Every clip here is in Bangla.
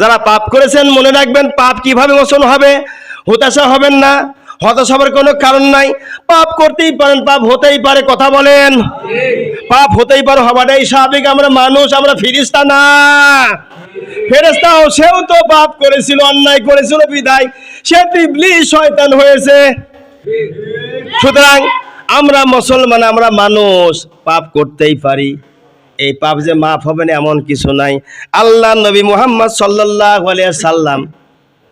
যারা পাপ করেছেন, মনে রাখবেন পাপ কীভাবে মোচন হবে? হতাশা হবেন না। হতাশা হবার কোনো কারণ নাই। পাপ করতেই পারেন, পাপ হতেই পারে, কথা বলেন। পাপ হতেই পারে হবাটাই স্বাভাবিক। আমরা মানুষ, আমরা ফিরিস্তা না। ফেরেস্তাও সেও তো পাপ করেছিল, অন্যায় করেছিল, বিদায়। সে শয়তান হয়েছে। সুতরাং আমরা মুসলমান, আমরা মানুষ, পাপ করতেই পারি। এই পাপ যে মাফ হবে না, এমন কিছু নাই। আল্লাহ নবী মুহাম্মদ সাল্লাহ সাল্লাম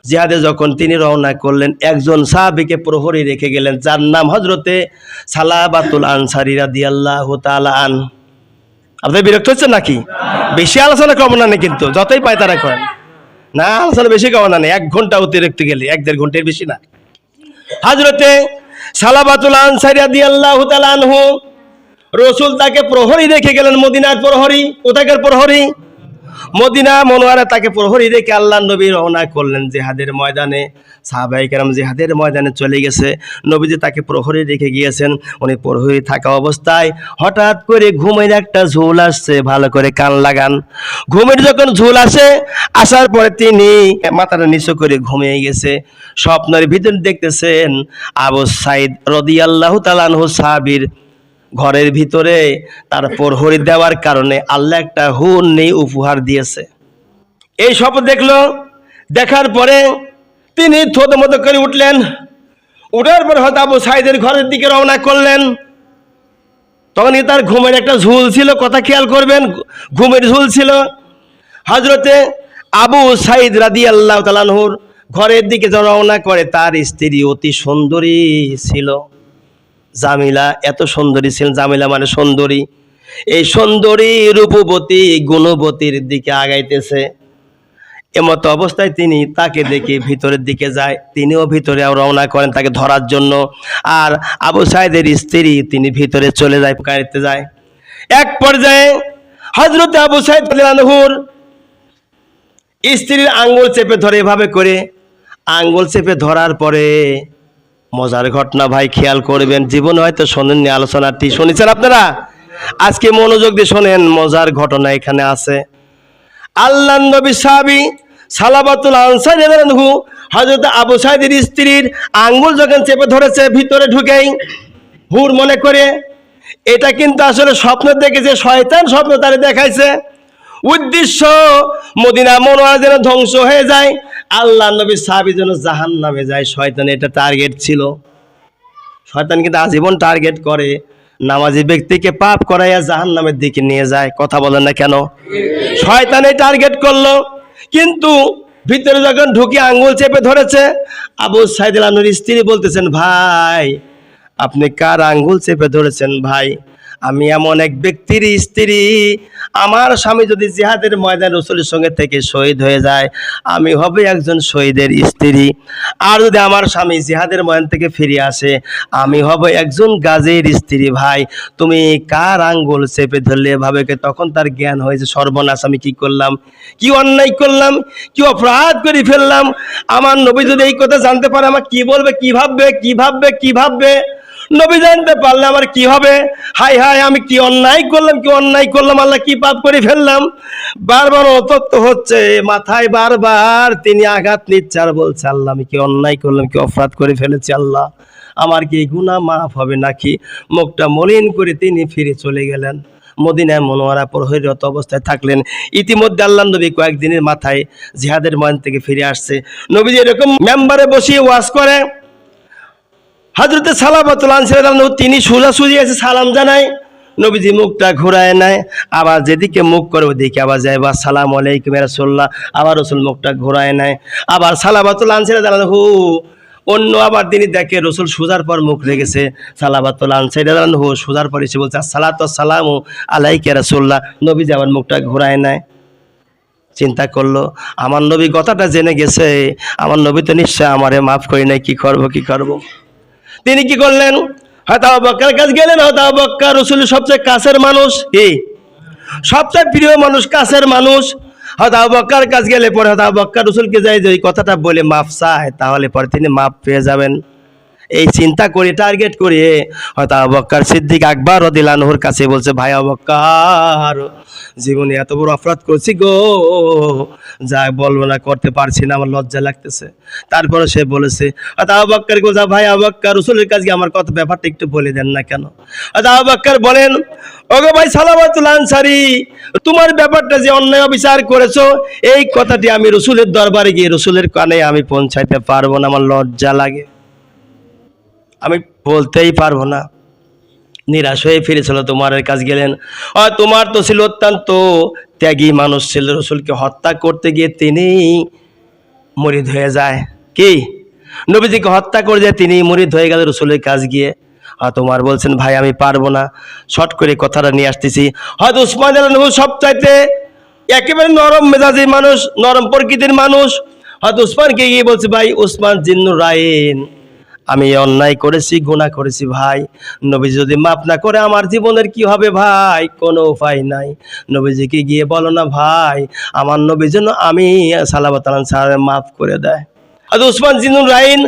জিহাদে যখন তিনি রওনা করলেন, একজন সাহাবিকে প্রহরী রেখে গেলেন, যার নাম হজরতে সালাবাতুল আনসারি রাদিয়াল্লাহ আন। আপনি বিরক্ত হচ্ছেন নাকি? বেশি আলোচনা করব না কিন্তু, যতই পায় তারা করেন। না, আলোচনা বেশি করব না এক ঘণ্টা অতিরিক্ত গেলে, এক দেড় ঘণ্টার বেশি না। হাজরতে সালাবাতুল আনসারি রাদিয়াল্লাহু তাআলা আনহু রসুল তাকে প্রহরী রেখে গেলেন মদিনার প্রহরী। কোথাকার প্রহরী? মদিনা মনোয়ারা তাকে প্রহরী রেখে আল্লাহ নবী রওনা করলেন জেহাদের ময়দানে। সাহাবাই কেরাম জেহাদের ময়দানে চলে গেছে। নবীজি তাকে প্রহরী রেখে গিয়েছেন। উনি প্রহরী থাকা অবস্থায় হঠাৎ করে ঘুমের একটা ঝোল আসছে, ভালো করে কান লাগান। ঘুমের যখন ঝোল আসে, আসার পরে তিনি মাথাটা নিচু করে ঘুমিয়ে গেছে। স্বপ্নের ভিতর দেখতেছেন আবু সাইদ রদিয়াল্লাহু তালানহু সাহাবীর ঘরের ভিতরে তার প্রহরী দেওয়ার কারণে আল্লাহ একটা হুন নেই উপহার দিয়েছে। এই সব দেখল, দেখার পরে তিনি থোদ মতো করে উঠলেন। উঠার পর হয়তো আবু সাইদের ঘরের দিকে রওনা করলেন। তখনই তার ঘুমের একটা ঝুল ছিল, কথা খেয়াল করবেন, ঘুমের ঝুল ছিল। হজরতে আবু সাইদ রাদি আল্লাহ তালানহুর ঘরের দিকে রওনা করে, তার স্ত্রী অতি সুন্দরী ছিল। জামিলা, এত সুন্দরী ছিলেন। জামিলা মানে সুন্দরী। এই সুন্দরী রূপবতী, গুণবতীর দিকে আগাইতেছে। এমতো অবস্থায় তিনি তাকে দেখে ভিতরের দিকে যায়। তিনিও ভিতরে রওনা করেন তাকে ধরার জন্য। আর আবু সাইদের স্ত্রী তিনি ভিতরে চলে যায়, গাড়িতে যায়। এক পর্যায়ে হজরত আবু সাইদ রানহুর স্ত্রীর আঙ্গুল চেপে ধরে এভাবে করে, আঙ্গুল চেপে ধরার পরে মজার ঘটনা ভাই, খেয়াল করবেন, জীবনে হয়তো শোনেননি আলোচনাটি। শুনেছেন আপনারা? আজকে মনোযোগ দিয়ে শোনেন, মজার ঘটনা এখানে আছে। আল্লাহ নবী সাহাবি সালাবাতুল আনসারি হযরত আবু সাইদের স্ত্রীর আঙ্গুল যখন চেপে ধরেছে, ভিতরে ঢুকেই হুর মনে করে, এটা কিন্তু আসলে স্বপ্ন দেখেছে শয়তান স্বপ্ন তারে দেখাইছে। উদ্দেশ্য, মদিনা মনোয়ারা যেন ধ্বংস হয়ে যায় আল্লাহ নবী সাহাবি যেন জাহান নামে যায়। শয়তান এটা টার্গেট ছিল। শয়তান কিন্তু আজীবন টার্গেট করে। নামাজি ব্যক্তিকে পাপ করাইয়া জাহান নামের দিকে নিয়ে যায়। কথা বলেন না কেন? শয়তানে টার্গেট করল। কিন্তু ভিতরে যখন ঢুকে আঙ্গুল চেপে ধরেছে, আবু সাইদুল আনুর স্ত্রী বলতেছেন, ভাই, আপনি কার আঙ্গুল চেপে ধরেছেন ভাই? আমি এমন এক ব্যক্তির স্ত্রী। আমার স্বামী যদি জিহাদের ময়দান রসুলের সঙ্গে থেকে শহীদ হয়ে যায়, আমি হবে একজন শহীদের স্ত্রী। আর যদি আমার স্বামী জিহাদের ময়দান থেকে ফিরে আসে, আমি হব একজন গাজীর স্ত্রী। ভাই, তুমি কার আঙ্গুল চেপে ধরলে? এভাবে তখন তার জ্ঞান হয়েছে? সর্বনাশ, আমি কি করলাম? কি অন্যায় করলাম? কি অপরাধ করে ফেললাম? আমার নবী যদি এই কথা জানতে পারে আমার কি বলবে? কি ভাববে? কি ভাববে? কি ভাববে? নবী জানতে পারলে আমার কি হবে? হাই হাই আমি কি অন্যায় করলাম, কি অন্যায় করলাম, আল্লাহ কি পাপ করে ফেললাম? বারবার অতত্ব হচ্ছে, মাথায় বারবার তিনি আঘাত নিচ্ছে আর বলছে, আল্লাহ, আমি কি অন্যায় করলাম, কি অপরাধ করে ফেলেছি, আল্লাহ? আমার কি গুনাহ মাফ হবে নাকি? মুখটা মলিন করে তিনি ফিরে চলে গেলেন। মদিনায় মনোয়ারা প্রহরীরত অবস্থায় থাকলেন। ইতিমধ্যে আল্লাহ নবী কয়েকদিনের মাথায় জিহাদের ময়ন থেকে ফিরে আসছে। নবীজি এরকম মেম্বারে বসিয়ে ওয়াজ করে। হাজরতে আনসার তিনি সোজাসুজি এসে সালাম জানায়। নবীজি মুখটা ঘুরায় নেয়, আবার যেদিকে মুখ করে ওদিকে আবার যায় বা সালাম আলাইকুম রাসূলুল্লাহ। আবার রসুল মুখটা ঘুরায় নেয়। আবার জানান হু অন্য আবার তিনি দেখে রসুল সুজার পর মুখ রেখেছে সালাবাতুল আনসার জানান হু সুজার পর এসে বলছে সালাত সালাম আলাইকে রাসূলুল্লাহ। নবীজি আবার মুখটা ঘুরায় নেয়। চিন্তা করল, আমার নবী কথাটা জেনে গেছে, আমার নবী তো নিশ্চয় আমারে মাফ করি নাই কি করব কি করব? তিনি কি করলেন? হয়তো বক্কার কাছে গেলেন, হয়তো বক্কা রসুলের সবচেয়ে কাছের মানুষ। কি? সবচেয়ে প্রিয় মানুষ, কাছের মানুষ। হয়তো কাছে গেলে পরে হয়তো বক্কা রসুলকে যাই যে কথাটা বলে, মাফ চায়, তাহলে পরে তিনি মাফ পেয়ে যাবেন। এই চিন্তা করে টার্গেট করে হয়তো আবক্কার সিদ্দিক আকবর রদিলানহুর কাছে বলছে, ভাই আবক্কার জীবনে এত বড় অপরাধ করছি গো, যা বলব না, করতে পারছি না, আমার লজ্জা লাগতেছে। তারপরে সে বলেছে, হয়তো আবক্কার গোজা ভাই আবক্কার রসুলের কাছে আমার কত ব্যাপারটা একটু বলে দেন না কেন? হয়তো আবক্কার বলেন, ওগো ভাই সালামাতুল আনসারি, তোমার ব্যাপারটা যে অন্যায় বিচার করেছ, এই কথাটি আমি রসুলের দরবারে গিয়ে রসুলের কানে আমি পৌঁছাইতে পারব না, আমার লজ্জা লাগে। আমি বলতেই পারব না। নিরাশ হয়ে ফিরেছিল তোমার কাছে গেলেন। আর তোমার তো ছিল অত্যন্ত ত্যাগী মানুষ ছিল। রসুলকে হত্যা করতে গিয়ে তিনি মরিদ হয়ে যায়। কি? নবীজিকে হত্যা করে যায় তিনি মরিদ হয়ে গেল রসুলের কাজ গিয়ে। আর তোমার বলছেন, ভাই, আমি পারব না। শর্ট করে কথাটা নিয়ে আসতেছি। হয়তো উসমান আলহু সব চাইতে একেবারে নরম মেজাজি মানুষ, নরম প্রকৃতির মানুষ। হয়তো উসমানকে গিয়ে বলছে, ভাই, উসমান জিন্নুর রায়েন আমি অন্যায় করেছি, গুনাহ করেছি ভাই। নবী যদি মাফ না করে, আমার জীবনের কি হবে ভাই? কোনো উপায় নাই। নবীজিকে গিয়ে বলো না, ভাই, আমার নবী জন্য আমি সালাবাত স্যার মাফ করে দেয়। আর উসমান জিনুর রাইন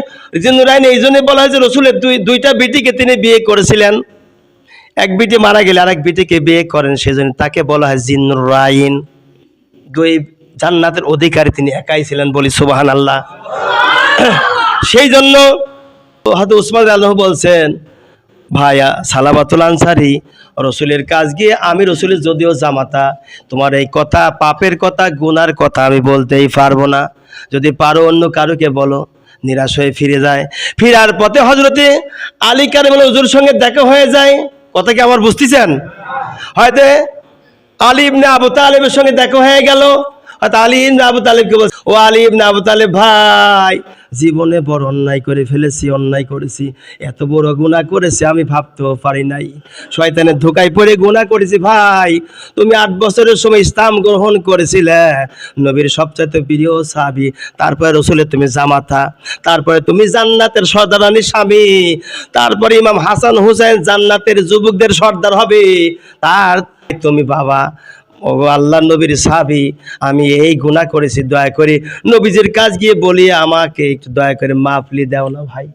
জিনুর রাইন এই জন্য বলা হয়েছে, রসুলের দুই, দুইটা বিটিকে তিনি বিয়ে করেছিলেন। এক বিটি মারা গেলে আরেক বিটিকে বিয়ে করেন, সেজন্য তাকে বলা হয় জিনুর রাইন দুই জান্নাতের অধিকারী তিনি একাই ছিলেন বলি সুবাহান আল্লাহ সেই জন্য হয়তো উসমান আল্লাহ বলছেন, ভাইয়া সালাবাতুল আনসারি, রসুলের কাজ গিয়ে আমি রসুলের যদিও জামাতা, তোমার এই কথা পাপের কথা, গুনার কথা আমি বলতেই পারব না। যদি পারো, অন্য কারুকে বলো, নিরাশ হয়ে ফিরে যায়। ফিরার পথে হজরতে আলী কারিম হুজুর সঙ্গে দেখা হয়ে যায়। কথা কি আমার বুঝতেছেন? হয়তো আলী ইবনে আবু তালেবের সঙ্গে দেখা হয়ে গেল। হয়তো আলী ইবনে আবু তালেবকে বলছে, ও আলী ইবনে আবু তালেব ভাই জীবনে বড় অন্যায় করে ফেলেছি, অন্যায় করেছি। এত বড় গুণা করেছি, আমি ভাবতেও পারি নাই। শয়তানের ধোকায় পড়ে গুণা করেছি, ভাই। তুমি আট বছরের সময় ইসলাম গ্রহণ করেছিলে। নবীর সবচাইতে প্রিয় সাবি তারপরে রসুলের তুমি জামাতা, তারপরে তুমি জান্নাতের সর্দারানি স্বামী, তারপরে ইমাম হাসান হুসেন জান্নাতের যুবকদের সর্দার হবে। তার তুমি বাবা। ও আল্লাহ নবীর সাবি আমি এই গুনাহ করেছি, দয়া করে নবীজির কাজ গিয়ে বলি, আমাকে একটু দয়া করে মাফলি দেও না ভাই।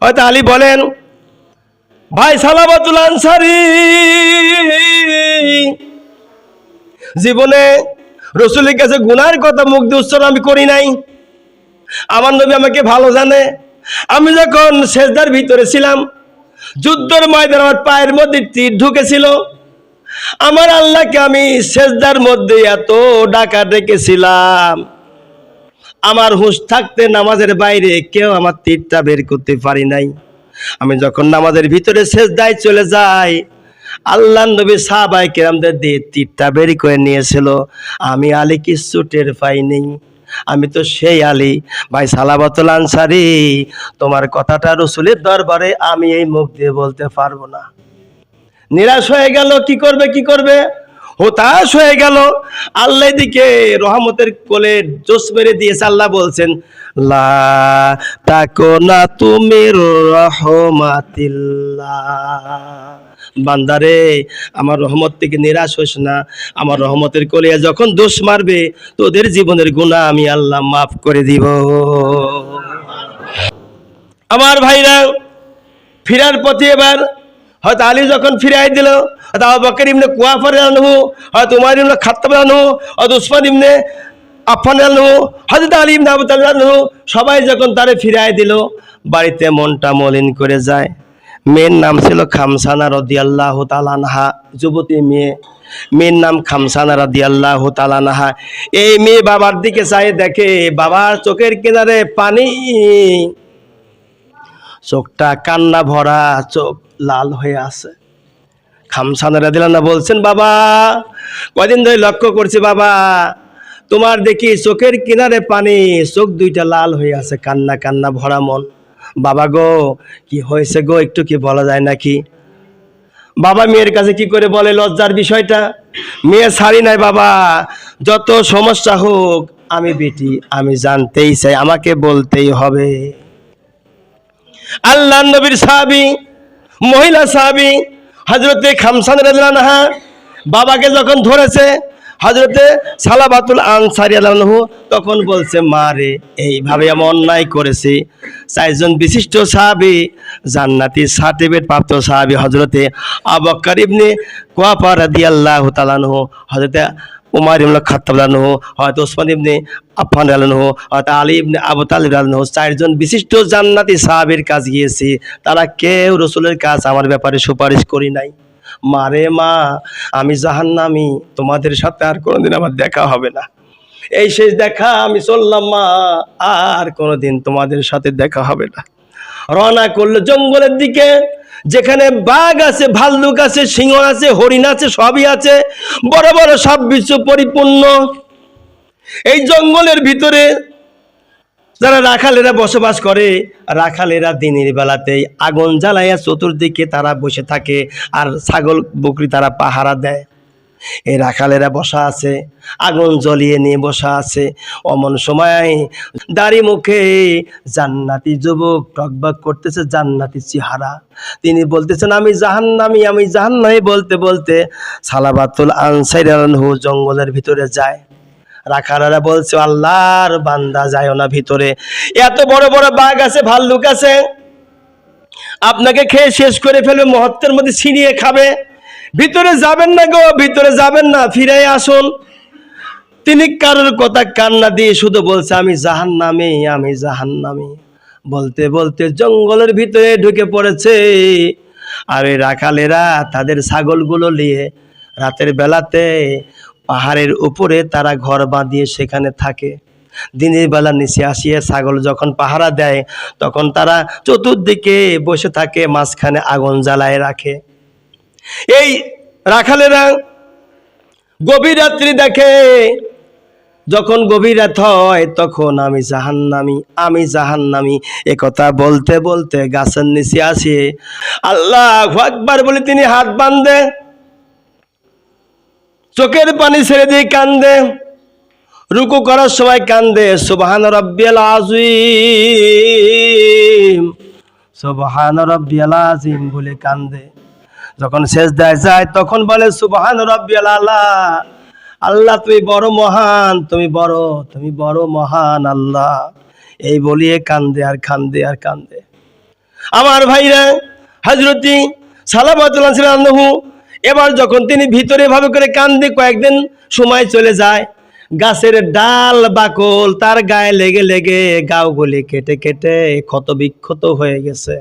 হয়তো আলী বলেন, ভাই সালাবাতুল আনসারি, জীবনে রসুলের কাছে গুনার কথা মুখ দিয়ে উচ্চারণ আমি করি নাই। আমার নবী আমাকে ভালো জানে। আমি যখন শেষদার ভিতরে ছিলাম, যুদ্ধর ময়দান আমার পায়ের মধ্যে তীর ঢুকেছিল আমার আল্লাহকে আমি শেষদার মধ্যে এত ডাকা ডেকেছিলাম আমার হুঁশ থাকতে নামাজের বাইরে কেউ আমার তীরটা বের করতে পারি নাই। আমি যখন নামাজের ভিতরে শেষদায় চলে যাই, আল্লাহ নবী সাহাবাই কেরামদের দিয়ে তীরটা বের করে নিয়েছিল। আমি আলী কিচ্ছু টের পাইনি। আমি তো সেই আলী। ভাই সালাবাতুল আনসারি, তোমার কথাটা রসুলের দরবারে আমি এই মুখ দিয়ে বলতে পারব না। নিরাশ হয়ে গেল, কি করবে কি করবে? হতাশ হয়ে গেল। আল্লাহ দিকে রহমতের কোলে জোস মেরে দিয়েছে। আল্লাহ বলছেন, লা তাকো না তুমি রহমাতিল্লাহ। বান্দারে, আমার রহমত থেকে নিরাশ হোস না। আমার রহমতের কোলে যখন দোষ মারবে, তোদের জীবনের গুণা আমি আল্লাহ মাফ করে দিব। আমার ভাইরা, ফিরার পথে এবার হয়তো আলী যখন ফিরাই দিল হয়তো আবু বকর ইমনে কুয়াফার আনহু হয়তো উমার ইমনে খাত্তাব আনহু হয়তো উসমান ইমনে আফান আনহু হয়তো আলী ইমনে আবু তালিব আনহু সবাই যখন তারে ফিরাই দিল বাড়িতে মনটা মলিন করে যায়। মেয়ের নাম ছিল খামসানা রদিয়াল্লাহ তালানহা যুবতী মেয়ে। মেয়ের নাম খামসানা রদিয়াল্লাহ তালানহা এই মেয়ে বাবার দিকে চাই দেখে, বাবার চোখের কিনারে পানি। চোখটা কান্না ভরা, চোখ লাল হয়ে আছে। খামসান দিলাম না, বলছেন, বাবা কদিন ধরে লক্ষ্য করছি, বাবা, তোমার দেখি চোখের কিনারে পানি, চোখ দুইটা লাল হয়ে আছে, কান্না কান্না, ভরা মন। বাবা গো, কি হয়েছে গো, একটু কি বলা যায় নাকি? বাবা মেয়ের কাছে কি করে বলে লজ্জার বিষয়টা? মেয়ে ছাড়ি নাই, বাবা, যত সমস্যা হোক, আমি বেটি, আমি জানতেই চাই, আমাকে বলতেই হবে। আল্লাহ নবীর সাহাবি মহিলা সাহাবি হজরতে খামসান রাজলানহা বাবাকে যখন ধরেছে হজরতে সালাবাতুল আনসারি আল্লাহ তখন বলছে, মা রে, এইভাবে আমি অন্যায় করেছি। চারজন বিশিষ্ট সাহাবি, জান্নাতি সার্টিফিকেট প্রাপ্ত সাহাবি হজরতে আবক্কর ইবনে কুয়াফা রাদিয়াল্লাহু তাআলা আনহু হজরতে উমার ইবনে খাত্তাব আনহু হয়তো ওসমান ইবনে আফফান আনহু হয়তো আলী ইবনে আবু তালিব আনহু চারজন বিশিষ্ট জান্নাতি সাহাবীর কাজ গিয়েছি। তারা কেউ রসুলের কাজ আমার ব্যাপারে সুপারিশ করি নাই। মারে মা, আমি জাহান্নামি, তোমাদের সাথে আর কোনোদিন আমার দেখা হবে না। এই শেষ দেখা আমি চললাম মা, আর কোনোদিন তোমাদের সাথে দেখা হবে না। রওনা করল জঙ্গলের দিকে যেখানে বাঘ আছে, ভাল্লুক আছে, সিংহ আছে, হরিণ আছে, সবই আছে, বড় বড় সব বিশ্ব পরিপূর্ণ। এই জঙ্গলের ভিতরে যারা রাখালেরা বসবাস করে, রাখালেরা দিনের বেলাতেই আগুন জ্বালাইয়া চতুর্দিকে তারা বসে থাকে, আর ছাগল, বকরি তারা পাহারা দেয়। এই রাখালেরা বসা আছে, আগুন জ্বলিয়ে নিয়ে বসা আছে। অমন সময় দাড়ি মুখে জান্নাতি যুবক টকবাক করতেছে জান্নাতি চেহারা। তিনি বলতেছেন, আমি জাহান্নামি আমি জাহান্নামি বলতে বলতে সালাবাতুল আনসাইর আনহু জঙ্গলের ভিতরে যায়। রাখারারা বলছে, আল্লাহর বান্দা যায় না ভিতরে। এত বড় বড় বাঘ আছে, ভাল্লুক আছে। আপনাকে খেয়ে শেষ করে ফেলবে, মহত্বের মধ্যে ছিনিয়ে খাবে। ভিতরে যাবেন না গো, ভিতরে যাবেন না ফিরে আসুন। তিনি কারোর কথা কান্না দিয়ে শুধু বলছে, আমি জাহান নামে আমি জাহান নামে বলতে বলতে জঙ্গলের ভিতরে ঢুকে পড়েছে। আর এই রাখালেরা তাদের ছাগলগুলো নিয়ে রাতের বেলাতে পাহাড়ের উপরে তারা ঘর বাঁধিয়ে সেখানে থাকে। দিনের বেলা নিচে আসিয়ে ছাগল যখন পাহারা দেয়, তখন তারা চতুর্দিকে বসে থাকে, মাঝখানে আগুন জ্বালায় রাখে। এই রাখালেরা গভীর রাত্রি দেখে, যখন গভীর রাত হয়, তখন আমি জাহান্নামি আমি জাহান্নামি, এ কথা বলতে বলতে গাছের নিচে আসে। আল্লাহ একবার বলে তিনি হাত বাঁধে, চোখের পানি ছেড়ে দিয়ে কান্দে, রুকু করার সময় কান্দে, সুবহান রব্বিয়াল আজিম সুবহান রব্বিয়াল আজিম বলে কান্দে। যখন শেষ দেয় যায়, তখন বলে, সুবহান রব্বিয়াল আলা আল্লাহ, তুমি বড় মহান, তুমি বড় তুমি বড় মহান আল্লাহ। এই বলিয়ে কান্দে আর কান্দে আর কান্দে। আমার ভাইরা হাজরতি সালাবাতুল্লাহ আনহু, এবার যখন তিনি ভিতরে ভাবে করে কান্দে, কয়েকদিন সময় চলে যায়, গাছের ডাল বাকল তার গায়ে লেগে লেগে গাওগুলি কেটে কেটে ক্ষত বিক্ষত হয়ে গেছে।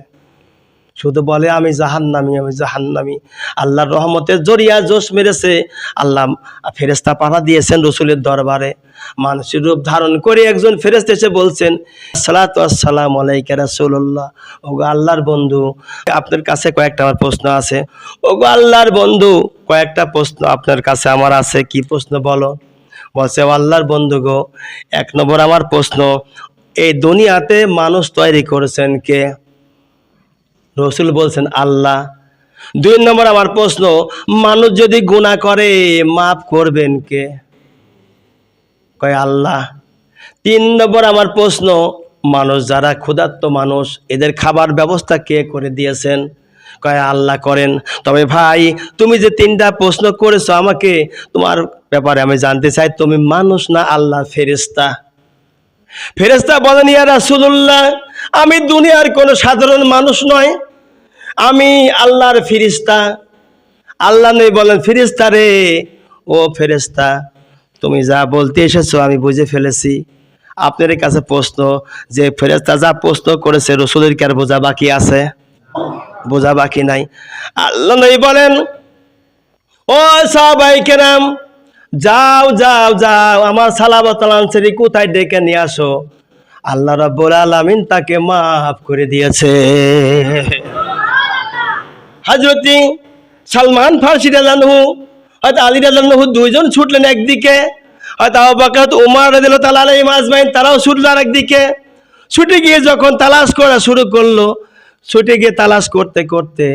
শুধু বলে, আমি জাহান্নামি আমি জাহান্নামি। আল্লাহর রহমতের জরিয়া জোশ মেরেছে। আল্লাহ ফেরেস্তা পাঠা দিয়েছেন রসুলের দরবারে। মানুষের রূপ ধারণ করে একজন ফেরেস্ত এসে বলছেন, সালাত আসসালাম আলাইকা রাসূলুল্লাহ। ওগো আল্লাহর বন্ধু, আপনার কাছে কয়েকটা আমার প্রশ্ন আছে। ওগো আল্লাহর বন্ধু, কয়েকটা প্রশ্ন আপনার কাছে আমার আছে, কি প্রশ্ন বলো? বলছে, "ও আল্লাহর বন্ধু গো, এক নম্বর আমার প্রশ্ন, এই দুনিয়াতে মানুষ তৈরি করেছেন কে? রসুল বলছেন, আল্লাহ, দুই নম্বর আমার প্রশ্ন, মানুষ যদি গুনাহ করে, মাফ করবেন কে? কয় আল্লাহ। তিন নম্বর আমার প্রশ্ন, মানুষ যারা ক্ষুধার্ত মানুষ, এদের খাবার ব্যবস্থা কে করে দিয়েছেন? কয় আল্লাহ করেন। তবে ভাই, তুমি যে তিনটা প্রশ্ন করেছ আমাকে, তোমার ব্যাপারে আমি জানতে চাই, তুমি মানুষ না আল্লাহ ফেরেস্তা ফেরেস্তা বলেন, ইয়া রাসূলুল্লাহ আমি দুনিয়ার কোনো সাধারণ মানুষ নয়। আমি আল্লাহর ফিরিস্তা। আল্লাহ নেই বলেন, ফিরিস্তা রে, ও ফেরেস্তা তুমি যা বলতে এসেছ আমি বুঝে ফেলেছি। আপনার কাছে প্রশ্ন যে ফেরেস্তা যা প্রশ্ন করেছে রসুলের আর বোঝা বাকি আছে? বোঝা বাকি নাই। আল্লাহ নেই বলেন, ও সাহাবাই কেরাম, যাও যাও যাও, আমার সালাবত আনসারি কোথায় ডেকে নিয়ে আসো? আল্লাহ রাব্বুল আলামিন তাকে মাফ করে দিয়েছে। হজরতি সালমান ফার্সি রাজানহু হয়তো আলী রাজানহু দুইজন ছুটলেন একদিকে। হয়তো আবু বকর উমার রাদিয়াল্লাহু তাআলা আলাইহিম আজমাইন তারাও ছুটলো আরেকদিকে। ছুটে গিয়ে যখন তালাশ করা শুরু করল, ছুটে গিয়ে তালাশ করতে করতে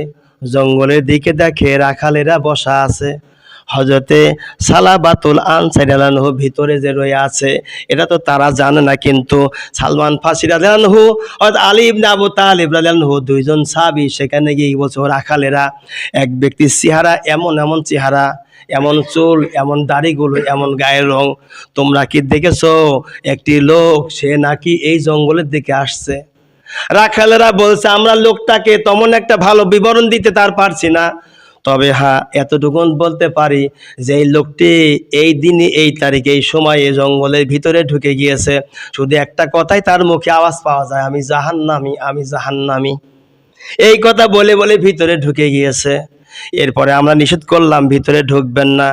জঙ্গলের দিকে দেখে রাখালেরা বসা আছে। হজরতে সালাবাতুল আনসারিয়ালানহু ভিতরে যে রয়ে আছে, এটা তো তারা জানে না, কিন্তু সালমান ফাসি রাজু অর্থাৎ আলী ইবনে আবু তালিব রাজু দুইজন সাবি সেখানে গিয়ে বছর রাখালেরা এক ব্যক্তির চেহারা এমন এমন চেহারা, এমন চুল, এমন দাড়িগুলো, এমন গায়ের রং। তোমরা কি দেখেছ? একটি লোক, সে নাকি এই জঙ্গলের দিকে আসছে। রাখালেরা বলছে, আমরা লোকটাকে তেমন একটা ভালো বিবরণ দিতে তার পারছি না। তবে হ্যাঁ এতটুকুন বলতে পারি যে এই লোকটি এই দিনে এই তারিখে, এই সময়ে জঙ্গলের ভিতরে ঢুকে গিয়েছে। শুধু একটা কথাই তার মুখে আওয়াজ পাওয়া যায়, আমি জাহান্নামি আমি জাহান্নামি। এই কথা বলে বলে ভিতরে ঢুকে গিয়েছে। এরপরে আমরা নিষেধ করলাম, ভিতরে ঢুকবেন না।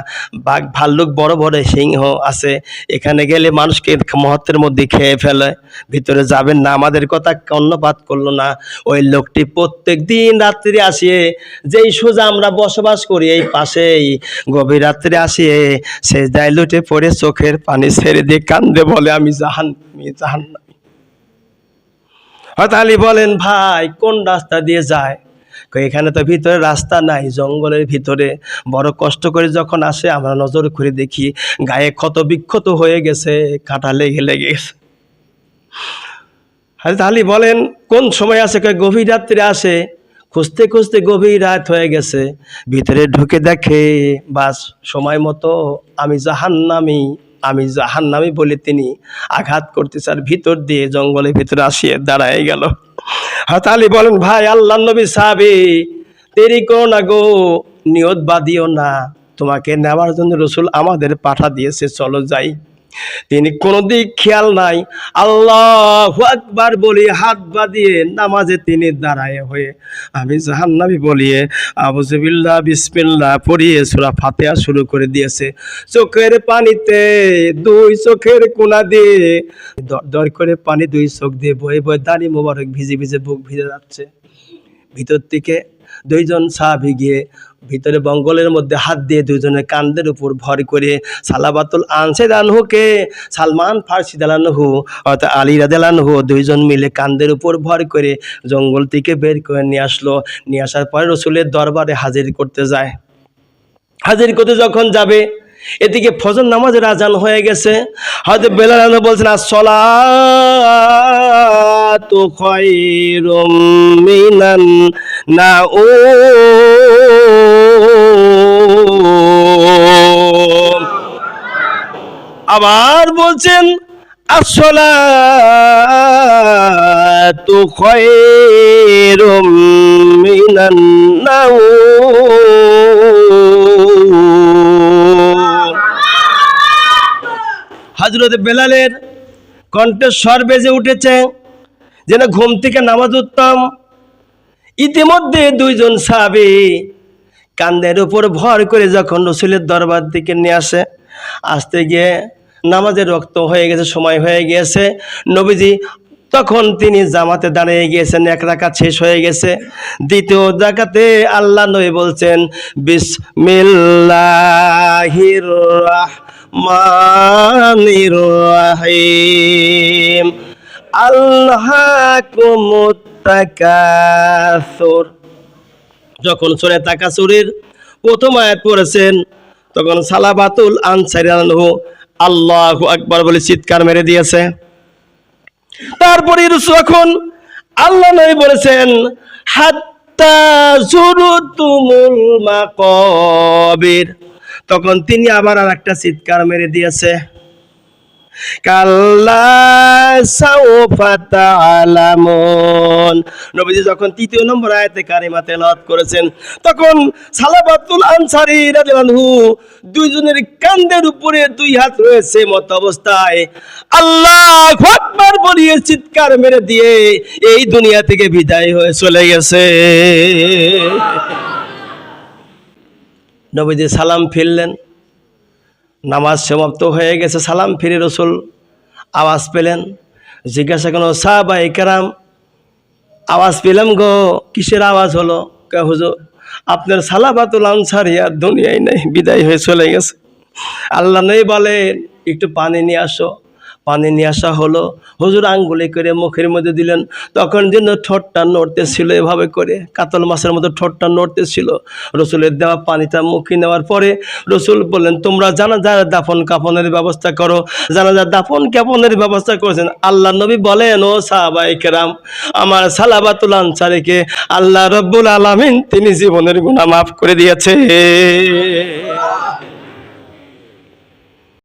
বাঘ ভাল্লুক বড় বড় সিংহ আছে, এখানে গেলে মানুষকে মহত্বের মধ্যে খেয়ে ফেলে। ভিতরে যাবেন না, আমাদের কথা কর্ণপাত করল না। ওই লোকটি প্রত্যেক দিন রাত্রি আসিয়ে যেই সোজা আমরা বসবাস করি, এই পাশেই। গভীর রাত্রে আসিয়ে সে যাই লুটে পড়ে চোখের পানি ছেড়ে দিয়ে কান্দে বলে, আমি জাহান আমি জাহান হয়তো আলী বলেন, ভাই, কোন রাস্তা দিয়ে যায়? এখানে তো ভিতরে রাস্তা নাই, জঙ্গলের ভিতরে। বড় কষ্ট করে যখন আসে, আমরা নজর করে দেখি, গায়ে ক্ষত বিক্ষত হয়ে গেছে, কাঁটা লেগে লেগে গেছে। আলী বলেন, কোন সময় আসে গভীর রাত্রে আসে? খুঁজতে খুঁজতে গভীর রাত হয়ে গেছে। ভিতরে ঢুকে দেখে, বাস, সময় মতো, আমি জাহান্নামি আমি জাহান্নামি বলে তিনি আঘাত করতে চার ভিতর দিয়ে জঙ্গলের ভিতরে আসিয়ে দাঁড়ায় গেল। হাত আলী বলেন, ভাই, আল্লাহ নবী সাহাবি, দেরি করো না গো, নিয়ত বাদিও না। তোমাকে নেওয়ার জন্য রসুল আমাদের পাঠা দিয়েছে, চলো যাই। তিনি কোনো দিক খেয়াল নাই। আল্লাহ আকবার বলি, হাত বাঁধিয়ে নামাজে তিনি দাঁড়ায় হয়ে। আমি জাহান্নাবি বলিয়ে আবুজবিল্লা বিসমিল্লা পড়িয়ে সুরা ফাতেহা শুরু করে দিয়েছে। চোখের পানিতে দুই চোখের কোনা দিয়ে দর করে পানি দুই চোখ দিয়ে বয়ে বয়ে দাঁড়ি মোবারক ভিজে ভিজে বুক ভিজে যাচ্ছে। ভিতর থেকে দুইজন সাহাবি গিয়ে ভিতরে বঙ্গলের মধ্যে হাত দিয়ে দুজনের কান্দের উপর ভর করে সালাবাতুল আনসে দানহুকে সালমান ফার্সি দালানহু, অর্থাৎ আলী রাদালানহু দুইজন মিলে কান্দের উপর ভর করে জঙ্গল থেকে বের করে নিয়ে আসলো। নিয়ে আসার পরে রসুলের দরবারে হাজির করতে যায়। হাজির করতে যখন যাবে, এদিকে ফজর নামাজের আজান হয়ে গেছে। হয়তো বেলাল বলছেন আসলা তো খয়রুম মিনান না ও আবার বলছেন আসলা তো খয়রুম মিনান ও হজরত বেলালের কণ্ঠস্বর বেজে উঠেছে। যেন ঘুম থেকে নামাজ উঠতাম ইতিমধ্যে দুইজন সাহাবি কান্দের উপর ভর করে যখন রসুলের দরবার দিকে নিয়ে আসে, আসতে গিয়ে নামাজের রক্ত হয়ে গেছে, সময় হয়ে গিয়েছে। নবীজি তখন তিনি জামাতে দাঁড়িয়ে গিয়েছেন, এক রাকাত শেষ হয়ে গেছে। দ্বিতীয় রাকাতে আল্লাহ নবী বলছেন, বিসমিল্লাহির রাহমানির রাহিম। আল্লাহ তাকাসুর যখন সুরে তাকাসুরের প্রথম আয়াত পড়েছেন, তখন সালাবাতুল আনসারি আনহু আল্লাহ আকবার বলে চিৎকার মেরে দিয়েছে। তারপরে এখন আল্লাহ নবী বলেছেন, হাত্তা জুরুতুমুল মাকাবির। তখন তিনি আবার আর একটা চিৎকার মেরে দিয়েছে। কাল্লা সাউফা তাআলামুন নবীজি যখন তৃতীয় নম্বর আয়াতে কারিমা তেলাওয়াত করেছেন, তখন সালাবাতুল আনসারী রাদিয়াল্লাহু দুইজনের কান্দের উপরে দুই হাত রয়েছে মত অবস্থায়। আল্লাহু আকবার বলিয়ে চিৎকার মেরে দিয়ে এই দুনিয়া থেকে বিদায় হয়ে চলে গেছে। নবীজি সালাম ফিরলেন নামাজ সমাপ্ত হয়ে গেছে, সালাম ফিরে রসুল আওয়াজ পেলেন। জিজ্ঞাসা করল সাহাবা একরাম আওয়াজ পেলাম গো, কিসের আওয়াজ হলো? কে হুজুর, আপনার সালাবাতুল আনসারি আর দুনিয়ায় নেই, বিদায় হয়ে চলে গেছে। আল্লাহ নেই বলেন, একটু পানি নিয়ে আসো। পানি নিয়ে আসা হলো। হুজুর আঙ্গুলি করে মুখের মধ্যে দিলেন। তখন যেন ঠোঁটটা নড়তে ছিল এভাবে করে, কাতল মাছের মতো ঠোঁটটা নড়তে ছিল রসুলের দেওয়া পানিটা মুখে নেওয়ার পরে রসুল বললেন, তোমরা জানা জানাজার দাফন কাফনের ব্যবস্থা করো। জানা জানাজার দাফন কাফনের ব্যবস্থা করেছেন। আল্লাহ নবী বলেন, ও সাহাবাই কেরাম আমার সালাবাতুল আনসারিকে আল্লাহ রব্বুল আলামিন তিনি জীবনের গুনাহ মাফ করে দিয়েছে।